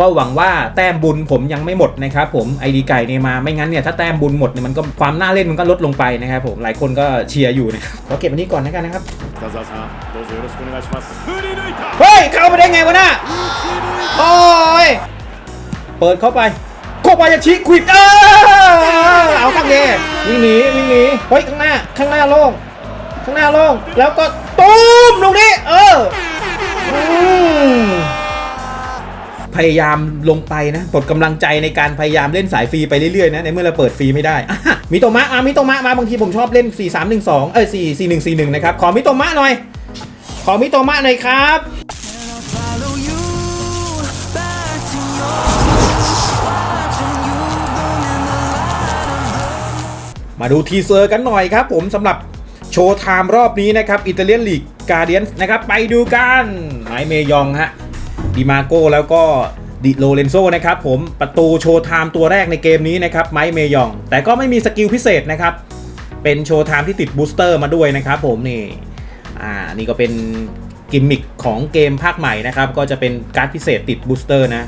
ก็หวังว่าแต้มบุญผมยังไม่หมดนะครับผมไอดีไก่เนี่ยมาไม่งั้นเนี่ยถ้าแต้มบุญหมดเนี่ยมันก็ความน่าเล่นมันก็ลดลงไปนะครับผมหลายคนก็เชียร์อยู่นะครับเรเก็บอันนี้ก่อนนะครับเฮ้ยเข้าไปได้ไงวะน่ะโอ้ยเปิดเข้าไปโคบายาชิควิดเออเอาข้างเดวิ่งหนีวิ่งหนีเฮ้ยข้างหน้าข้างหน้าโล่งข้างหน้าโล่งแล้วก็ตูมลงนี้เออ พยายามลงไปนะปลดกำลังใจในการพยายามเล่นสายฟรีไปเรื่อยๆนะในเมื่อเราเปิดฟรีไม่ได้มิโตมะอะมิโตมะมาบางทีผมชอบเล่น 4 3 1 2 เอ้ย4 4 1 4 1 นะครับ ขอมิโตมะหน่อย ขอมิโตมะหน่อยครับมาดูทีเซอร์กันหน่อยครับผมสำหรับโชว์ไทม์รอบนี้นะครับอิตาเลียนลีกการเดียนนะครับ ไปดูกันไมเมยองฮะ ดิมาโก้แล้วก็ดิโลเรนโซนะครับผมประตูโชว์ไทม์ตัวแรกในเกมนี้นะครับไมค์เมยอง แต่ก็ไม่มีสกิลพิเศษนะครับ เป็นโชว์ไทม์ที่ติดบูสเตอร์มาด้วยนะครับผมนี่อ่านี่ก็เป็นกิมมิคของเกมภาคใหม่นะครับ ก็จะเป็นการ์ดพิเศษติดบูสเตอร์นะ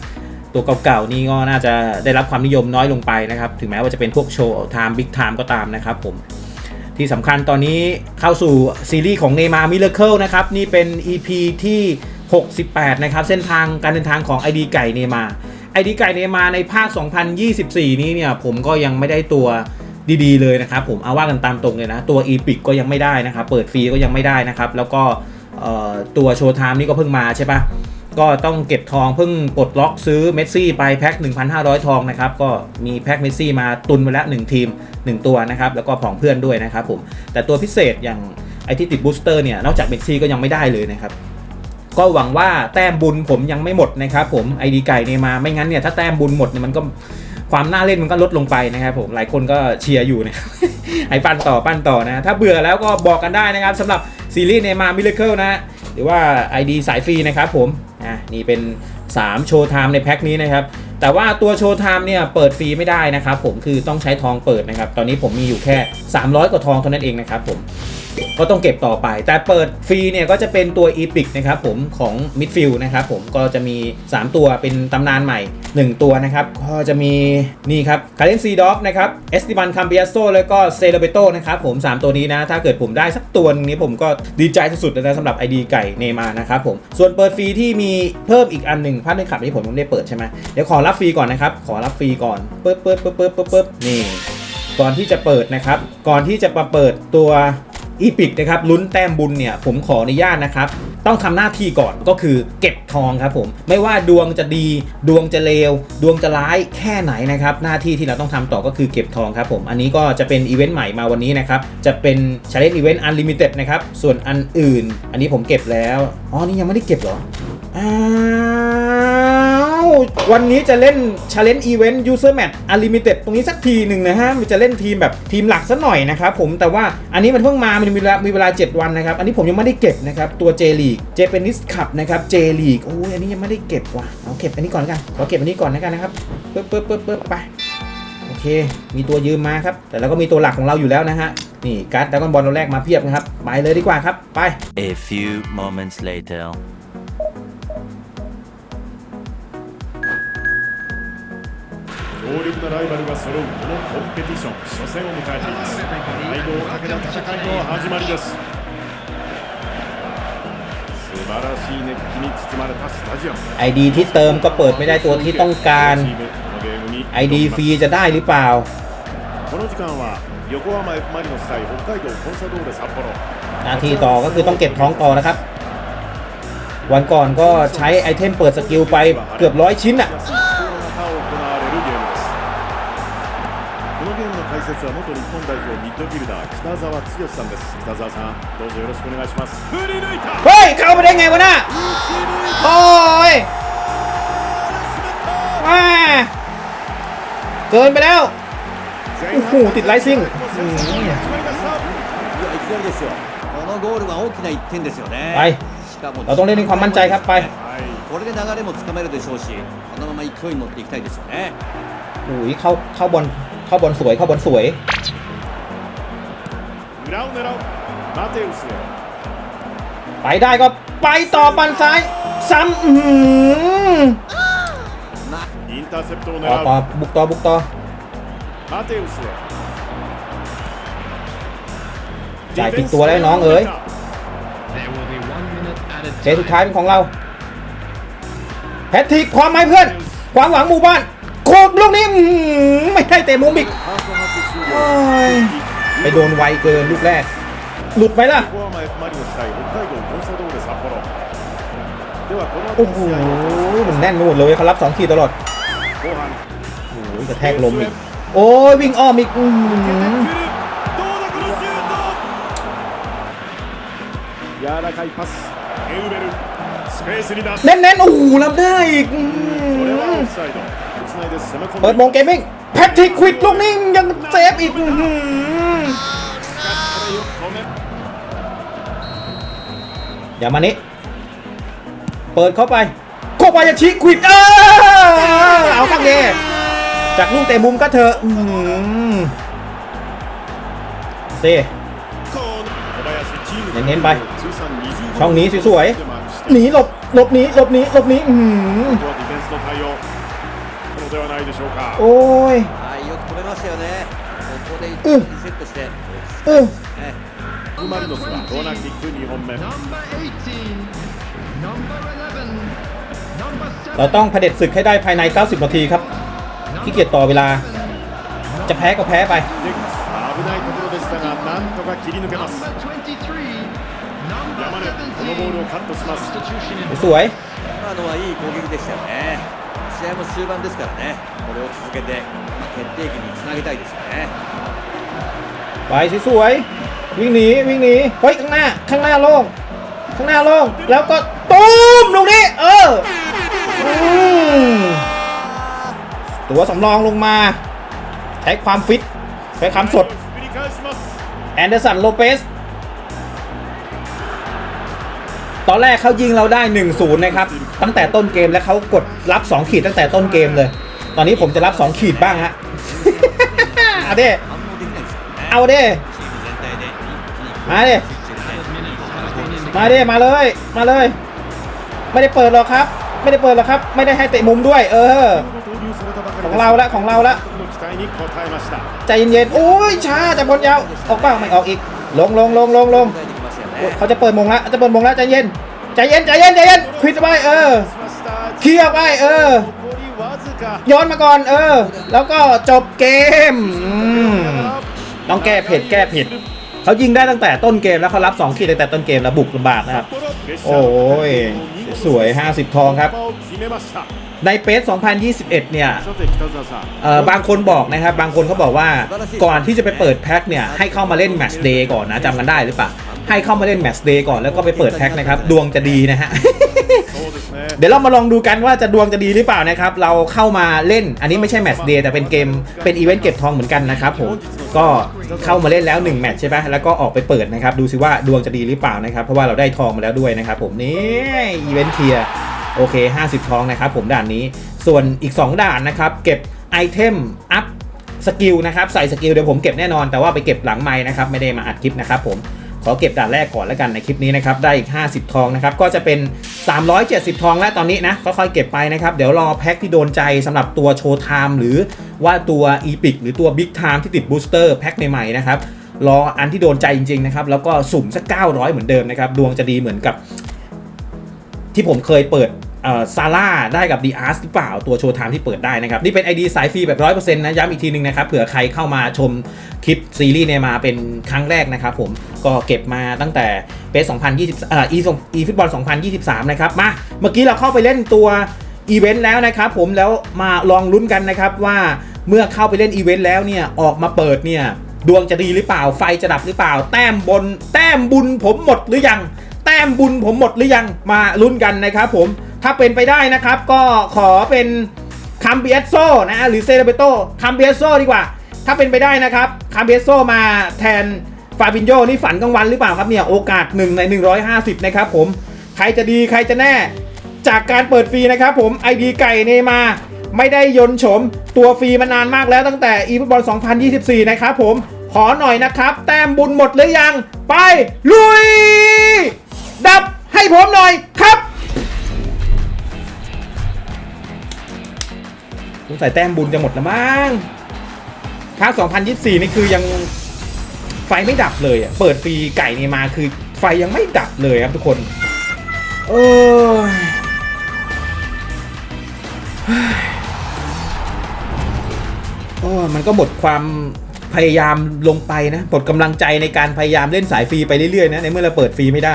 ตัวเก่าๆนี่ก็น่าจะได้รับความนิยมน้อยลงไปนะครับ ถึงแม้ว่าจะเป็นพวกโชว์ไทม์บิ๊กไทม์ก็ตามนะครับผมที่สำคัญตอนนี้เข้าสู่ซีรีส์ของ Neymar Miracle นะครับ นี่เป็น EP ที่ 68 นะครับ เส้นทางการเดินทางของ ID ไก่เนมาไอดีไก่เนมาในภาค 2024 นี้เนี่ย ผมก็ยังไม่ได้ตัวดีๆเลยนะครับผมเอาว่ากันตามตรงเลยนะ ตัว e p i c ก็ยังไม่ได้นะครับ เปิดฟรีก็ยังไม่ได้นะครับ แล้วก็ตัวโชว์ไทม์นี่ก็เพิ่งมาใช่ปะก็ต้องเก็บทองเพิ่งปลดล็อกซื้อเมสซี่ไปแพ็ค 1,500 ทองนะครับ ก็มีแพ็คเมสซี่มาตุนไว้แล้ว 1 ทีม 1 ตัวนะครับ แล้วก็ของเพื่อนด้วยนะครับผมแต่ตัวพิเศษอย่างไอที่ติดบูสเตอร์เนี่ยนอกจากเมสซี่ก็ยังไม่ได้เลยนะครับ ก็หวังว่าแต้มบุญผมยังไม่หมดนะครับผมไอดีไก่เนี่ยมาไม่งั้นเนี่ยถ้าแต้มบุญหมดเนี่ยมันก็ความน่าเล่นมันก็ลดลงไปนะครับผมหลายคนก็เชียร์อยู่นะครับให้ปั้นต่อปั้นต่อนะ ถ้าเบื่อแล้วก็บอกกันได้นะครับสำหรับซีรีส์เนมามิเลเคิลนะ หรือว่า ID สายฟรีนะครับผมอะนี่เป็น 3 โชว์ไทม์ในแพ็คนี้นะครับ แต่ว่าตัวโชว์ไทม์เนี่ยเปิดฟรีไม่ได้นะครับผมคือต้องใช้ทองเปิดนะครับ ตอนนี้ผมมีอยู่แค่ 300 กว่าทองเท่านั้นเองนะครับผม ก็ต้องเก็บต่อไป แต่เปิดฟรีเนี่ยก็จะเป็นตัว e p i c นะครับผมของมิดฟิลนะครับผมก็จะมี 3 ตัวเป็นตำนานใหม่ 1 ตัวนะครับ ก็จะมีนี่ครับคาเรนซีด็อกนะครับเอสติบันคัมเบียโซแล้วก็เซเลเบโตนะครับผม 3 ตัวนี้นะ ถ้าเกิดผมได้สักตัวนี้ผมก็ดีใจสุดๆเลยนะสำหรับ ID ไก่เนมานะครับผมส่วนเปิดฟรีที่มีเพิ่มอีกอันหนึ่งภาพในขับที่ผมยังไม่ได้เปิดใช่ไหมเดี๋ยวขอรับฟรีก่อนนะครับขอรับฟรีก่อนเปึ๊บปึ๊บปึ๊บปึ๊บปึ๊บปึ๊บนี่ก่อนที่จะเปิดนะครับ ก่อนที่จะมาเปิดตัว อีพิกนะครับลุ้นแต้มบุญเนี่ยผมขออนุญาตนะครับ ต้องทำหน้าที่ก่อนก็คือเก็บทองครับผมไม่ว่าดวงจะดี ดวงจะเลว ดวงจะร้ายแค่ไหนนะครับหน้าที่ที่เราต้องทำต่อก็คือเก็บทองครับผมอันนี้ก็จะเป็นอีเวนต์ใหม่มาวันนี้นะครับจะเป็น Challenge Event Unlimited นะครับส่วนอันอื่น อันนี้ผมเก็บแล้วอ๋อนี่ยังไม่ได้เก็บเหรออ้า ววันนี้จะเล่น Challenge Event User Match Unlimited ตรงนี้สักทีหนึ่งนะฮะมันจะเล่นทีมแบบทีมหลักซะหน่อยนะครับผมแต่ว่าอันนี้มันเพิ่งมา มันมีเวลามีเวลา 7 วันนะครับ อันนี้ผมยังไม่ได้เก็บนะครับ ตัว J League Japanese Cup นะครับ J League โอ้ยอันนี้ยังไม่ได้เก็บว่ะเอาเก็บอันนี้ก่อนแล้วกันขอเก็บอันนี้ก่อนแล้วกันนะครับปึ๊บปึ๊บปึ๊บปึ๊บไปโอเค มีตัวยืมมาครับ แต่เราก็มีตัวหลักของเราอยู่แล้วนะฮะนี่การ์ดดราก้อนบอลเราแรกมาเพียบนะครับไปเลยดีกว่าครับไป A few moments later. 強力なライバルが揃うこのコンペティション初戦を迎えています相棒をかけた戦いの始まりです素晴らしい熱気に包まれたスタジアムไอดีที่เติมก็เปิดไม่ได้ตัวที่ต้องการไอดีฟรีจะได้หรือเปล่าこの時間は横浜 F マリノス対北海道コンサドーレ札幌นาทีต่อก็คือต้องเก็บท้องต่อนะครับ วันก่อนก็ใช้ไอเทมเปิดสกิลไปเกือบร้อยชิ้นอะ 節は元日本代表ミッドフィルダー北澤剛さんです。北澤さんどうぞよろしくお願いします。振り抜いた。おい顔ぶれんไงวะおい。おい。อ้ยว้าおกินไปแล้いโอ้โหติดไลซิ่งこのゴールは大きな1点ですよね。はい。しかも、เราต้องเล่นในความมั่นใจครับไปこれで流れもつかめるでしょうし、このまま勢いに乗っていきたいですよね。おいいいเข้いเข้いบい เข้าบอลสวยเข้าบอลสวยไปได้ก็ไปต่อปันซ้าย ซ้ำอืมต่อต่อบุกต่อบุกต่อจ่ายติดตัวแล้วน้องเอ๋ยเซตสุดท้ายเป็นของเราแพทิกความหมายเพื่อน ความหวังหมู่บ้าน โคกลูกนี้ไม่ได้เตะมุมอีกไปโดนไวเกินลูกแรก หลุดไปมล่ะ โอ้โหมันแน่นหมดเลยเขารับสองทีตลอดโอ้ยกระแทกล้มอีก โอ้ยวิ่งอ้อมอีกแน่นๆโอ้โหรับได้อีก เปิดมงเกมมิ่งแพทริกควิดลูกนิ่งยังเซฟอีกอย่ามานี้เปิดเข้าไปโคบายาชิควิดเออเอาตั้งเยจากลูกเตะมุมก็เถอะเซ่เน้นไป ช่องนี้สวยๆหนีหลบหลบหนีหลบหนีหลบหนีอืม ではないでしょうか โอ้ย はいよく止めましたよねここで一うん気にセットして、 เออ ね マリノスはコーナーキック2本目 เราต้องเผด็จศึกให้ได้ภายใน 90 นาทีครับขี้เกียจต่อเวลา จะแพ้ก็แพ้ไป 出口危ないところでしたがなんとか切り抜けます山根このボールをカットします สวย 今のはいい攻撃でしたよね試合も終盤ですからねこれを続けてまあ決定機につなげたいですよね ไปสวยๆวิ่งหนีวิ่งหนีเฮ้ยข้างหน้า ข้างหน้าโล่งข้างหน้าโล่งแล้วก็ตูมตรงนี้ เอออืมตัวสำรองลงมา ใช้ความฟิต ใช้ความสด ひっくり返します แอนเดอร์สันโลเปส ตอนแรกเขายิงเราได้ 1-0 นะครับ ตั้งแต่ต้นเกมแล้วเขากดรับ2ขีดตั้งแต่ต้นเกมเลย ตอนนี้ผมจะรับ2ขีดบ้างฮะ เอาเด้เอาเด้มาเด้มาเด้มาเลย มาเลย ไม่ได้เปิดหรอกครับ ไม่ได้เปิดหรอกครับ ไม่ได้ให้เตะมุมด้วย เออ ของเราละของเราละใจเย็นๆโอ้ยช้าจะบอลยาวออกเปล่าไม่ออกอีก ลงลงลงลงลงเขาจะเปิดมงละจะเปิดมงละใจเย็น ใจเย็นใจเย็นใจเย็นควิดไปเออเคลียร์ไปเออ ย้อนมาก่อนเออ แล้วก็จบเกมต้องแก้ผิดแก้ผิดเขายิงได้ตั้งแต่ต้นเกมแล้วเขารับ2คิดตั้งแต่ต้นเกมแล้วบุกลำบากนะครับ โอ้ยสวย 50 ทองครับ ในเปส2021 เนี่ยบางคนบอกนะครับ บางคนเขาบอกว่าก่อนที่จะไปเปิดแพ็คเนี่ย ให้เข้ามาเล่นแมตช์เดย์ก่อนนะจำกันได้หรือเปล่า ให้เข้ามาเล่นแมตช์เดย์ก่อนแล้วก็ไปเปิดแพ็กนะครับ ดวงจะดีนะฮะ เดี๋ยวเรามาลองดูกันว่าจะดวงจะดีหรือเปล่านะครับ เราเข้ามาเล่นอันนี้ไม่ใช่แมตช์เดย์แต่เป็นเกมเป็นอีเวนต์เก็บทองเหมือนกันนะครับผมก็เข้ามาเล่นแล้ว1แมตช์ใช่ไหมแล้วก็ออกไปเปิดนะครับดูซิว่าดวงจะดีหรือเปล่านะครับเพราะว่าเราได้ทองมาแล้วด้วยนะครับผมนี่อีเวนต์เคลียโอเค 50 ทองนะครับผมด่านนี้ส่วนอีก 2 ด่านนะครับเก็บไอเทมอัพสกิลนะครับใส่สกิลเดี๋ยวผมเก็บแน่นอนแต่ว่าไปเก็บหลังไม้นะครับไม่ได้มาอัดคลิปนะครับผม ขอเก็บด่านแรกก่อนแล้วกันในคลิปนี้นะครับ ได้อีก 50 ทองนะครับ ก็จะเป็น 370 ทองแล้วตอนนี้นะค่อยๆเก็บไปนะครับ เดี๋ยวรอแพ็คที่โดนใจสำหรับตัวโชว์ไทม์หรือว่าตัวอีพิกหรือตัวบิ๊กไทม์ที่ติดบูสเตอร์แพ็คใหม่ๆนะครับ รออันที่โดนใจจริงๆนะครับ แล้วก็สุ่มสัก900 เหมือนเดิมนะครับ ดวงจะดีเหมือนกับ ที่ผมเคยเปิด ซาร่าได้กับดีอาร์สหรือเปล่าตัวโชว์ไทม์ที่เปิดได้นะครับ นี่เป็น ID สายฟรีแบบ 100%นะ ย้ำอีกทีนึงนะครับ เผื่อใครเข้ามาชมคลิปซีรีส์เนี่ยมาเป็นครั้งแรกนะครับผมก็เก็บมาตั้งแต่เปส2020เอ่ออีฟุตบอล 2023 นะครับ มา เมื่อกี้เราเข้าไปเล่นตัวอีเวนต์แล้วนะครับผมแล้วมาลองลุ้นกันนะครับว่าเมื่อเข้าไปเล่นอีเวนต์แล้วเนี่ยออกมาเปิดเนี่ยดวงจะดีหรือเปล่าไฟจะดับหรือเปล่า แต้มบน แต้มบุญผมหมดหรือยัง แต้มบุญผมหมดหรือยังมาลุ้นกันนะครับผม ถ้าเป็นไปได้นะครับ ก็ขอเป็นคัมเบียโซนะหรือเซเลเบโตคัมเบียโซดีกว่า ถ้าเป็นไปได้นะครับคัมเบียโซมาแทนฟาบินโยนี่ฝันกลางวันหรือเปล่าครับเนี่ยโอกาส 1 ใน 150 นะครับผม ใครจะดีใครจะแน่ จากการเปิดฟรีนะครับผม ID ไก่เนมา ไม่ได้ยนโฉมตัวฟรีมานานมากแล้วตั้งแต่ e ฟุตบอล 2024 นะครับผมขอหน่อยนะครับ แต้มบุญหมดหรือยัง ไป ลุย ดับให้ผมหน่อยครับ สงสัยแต้มบุญจะหมดแล้วมั้งภาค2024 นี่คือยังไฟไม่ดับเลยอะเปิดฟรีไก่นี่มาคือไฟยังไม่ดับเลยครับทุกคนโอ้โอ้มันก็หมดความพยายามลงไปนะหมดกำลังใจในการพยายามเล่นสายฟรีไปเรื่อยๆนะในเมื่อเราเปิดฟรีไม่ได้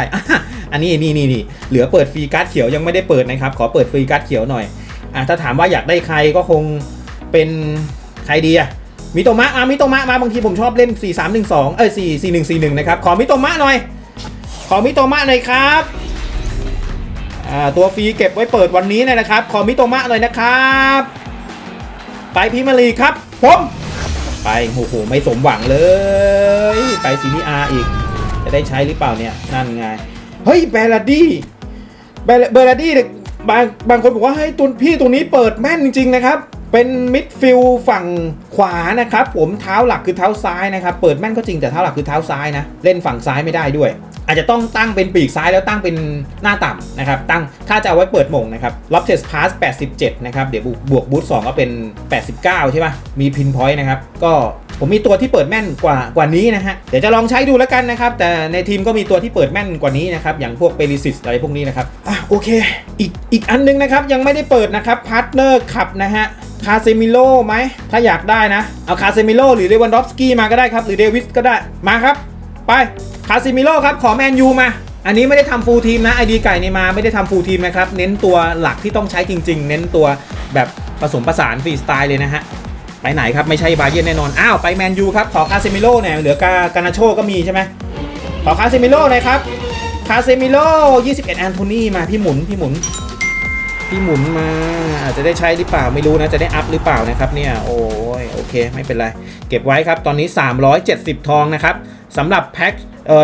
อันนี้นี่นี่นี่เหลือเปิดฟรีการ์ดเขียวยังไม่ได้เปิดนะครับ ขอเปิดฟรีการ์ดเขียวหน่อย อะถ้าถามว่าอยากได้ใครก็คงเป็นใครดีอะมิโตมะอะมิโตมะมาบางทีผมชอบเล่น 4 3 1 2 เอ้ย4 4 1 4 1 นะครับ ขอมิโตมะหน่อย ขอมิโตมะหน่อยครับอ่าตัวฟรีเก็บไว้เปิดวันนี้เลยนะครับ ขอมิโตมะหน่อยนะครับ ไปพรีเมาลีครับผมไปโอ้โหไม่สมหวังเลย ไปซีนีอาอีก จะได้ใช้หรือเปล่าเนี่ยนั่นไง เฮ้ยแบรดดี้แบรเบรดดี้เนี่ย บางบางคนบอกว่าให้ตุนพี่ตัวนี้เปิดแม่นจริงๆนะครับเป็นมิดฟิลฝั่งขวานะครับผมเท้าหลักคือเท้าซ้ายนะครับ เปิดแม่นก็จริงแต่เท้าหลักคือเท้าซ้ายนะ เล่นฝั่งซ้ายไม่ได้ด้วย อาจจะต้องตั้งเป็นปีกซ้ายแล้วตั้งเป็นหน้าต่ำนะครับ ตั้งถ้าจะเอาไว้เปิดหม่งนะครับล็อบเทสพาส87 นะครับ เดี๋ยวบวกบวกบูท2ก็เป็น 89 ใช่ปะมีพินพอยต์นะครับ ก็ผมมีตัวที่เปิดแม่นกว่ากว่านี้นะฮะ เดี๋ยวจะลองใช้ดูแล้วกันนะครับ แต่ในทีมก็มีตัวที่เปิดแม่นกว่านี้นะครับ อย่างพวกเปริซิสอะไรพวกนี้นะครับ อะโอเค อีกอีกอันนึงนะครับ ยังไม่ได้เปิดนะครับพาร์ทเนอร์ขับนะฮะคาเซมิโลไหม ถ้าอยากได้นะ เอาคาเซมิโลหรือเลวันดอฟสกี้มาก็ได้ครับ หรือเดวิสก็ได้ มาครับ ไป คาซิมิโลครับ ขอแมนยูมา อันนี้ไม่ได้ทำฟูลทีมนะไอดีไก่ในมาไม่ได้ทำฟูลทีมนะครับ เน้นตัวหลักที่ต้องใช้จริง ๆ เน้นตัวแบบผสมผสานฟรีสไตล์เลยนะฮะ ไปไหนครับ ไม่ใช่บาเยนแน่นอน อ้าว ไปแมนยูครับ ขอคาเซมิโลเนี่ยเหลือกากานาโชก็มีใช่ไหมขอคาเซมิโลหน่อยครับคาเซมิโล21แอนโทนีมาพี่หมุน พี่หมุน พี่หมุนมาอาจจะได้ใช้หรือเปล่าไม่รู้นะ จะได้อัพหรือเปล่านะครับเนี่ย โอ้ยโอเค ไม่เป็นไร เก็บไว้ครับ ตอนนี้ 370 ทองนะครับสำหรับแพ็ค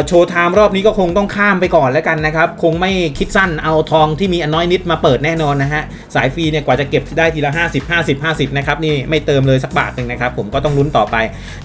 โชว์ไทม์รอบนี้ก็คงต้องข้ามไปก่อนแล้วกันนะครับ คงไม่คิดสั้นเอาทองที่มีอนน้อยนิดมาเปิดแน่นอนนะฮะ สายฟรีเนี่ยกว่าจะเก็บได้ทีละ 50 50 50 นะครับ นี่ไม่เติมเลยสักบาทหนึ่งนะครับ ผมก็ต้องลุ้นต่อไป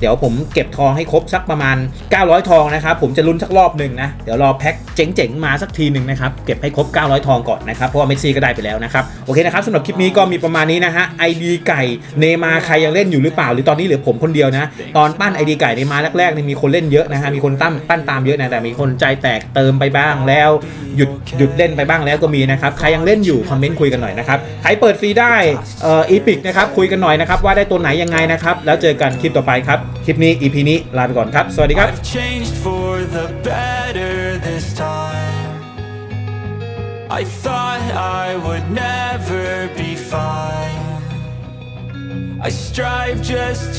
เดี๋ยวผมเก็บทองให้ครบสักประมาณ 900 ทองนะครับ ผมจะลุ้นสักรอบหนึ่งนะ เดี๋ยวรอแพ็คเจ๋งๆ มาสักทีหนึ่งนะครับ เก็บให้ครบ 900 ทองก่อนนะครับ เพราะว่าเมสซี่ก็ได้ไปแล้วนะครับ โอเคนะครับสำหรับคลิปนี้ก็มีประมาณนี้นะฮะไอดีไก่เนมาใครยังเล่นอยู่หรือเปล่า หรือตอนนี้เหลือผมคนเดียวนะ ตอนปั้นไอดีไก่เนมาแรกๆเนี่ยมีคนเล่นเยอะนะฮะมีคนตั้มปั้นตามเยอะนะแต่มีคนใจแตกเติมไปบ้างแล้วหยุดหยุดเล่นไปบ้างแล้วก็มีนะครับใครยังเล่นอยู่คอมเมนต์คุยกันหน่อยนะครับใครเปิดฟรีได้เอ่ออีพิกนะครับคุยกันหน่อยนะครับว่าได้ตัวไหนยังไงนะครับแล้วเจอกันคลิปต่อไปครับคลิปนี้ EP นี้ลาไปก่อนครับ สวัสดีครับ I thought I would never be fine. I strive just to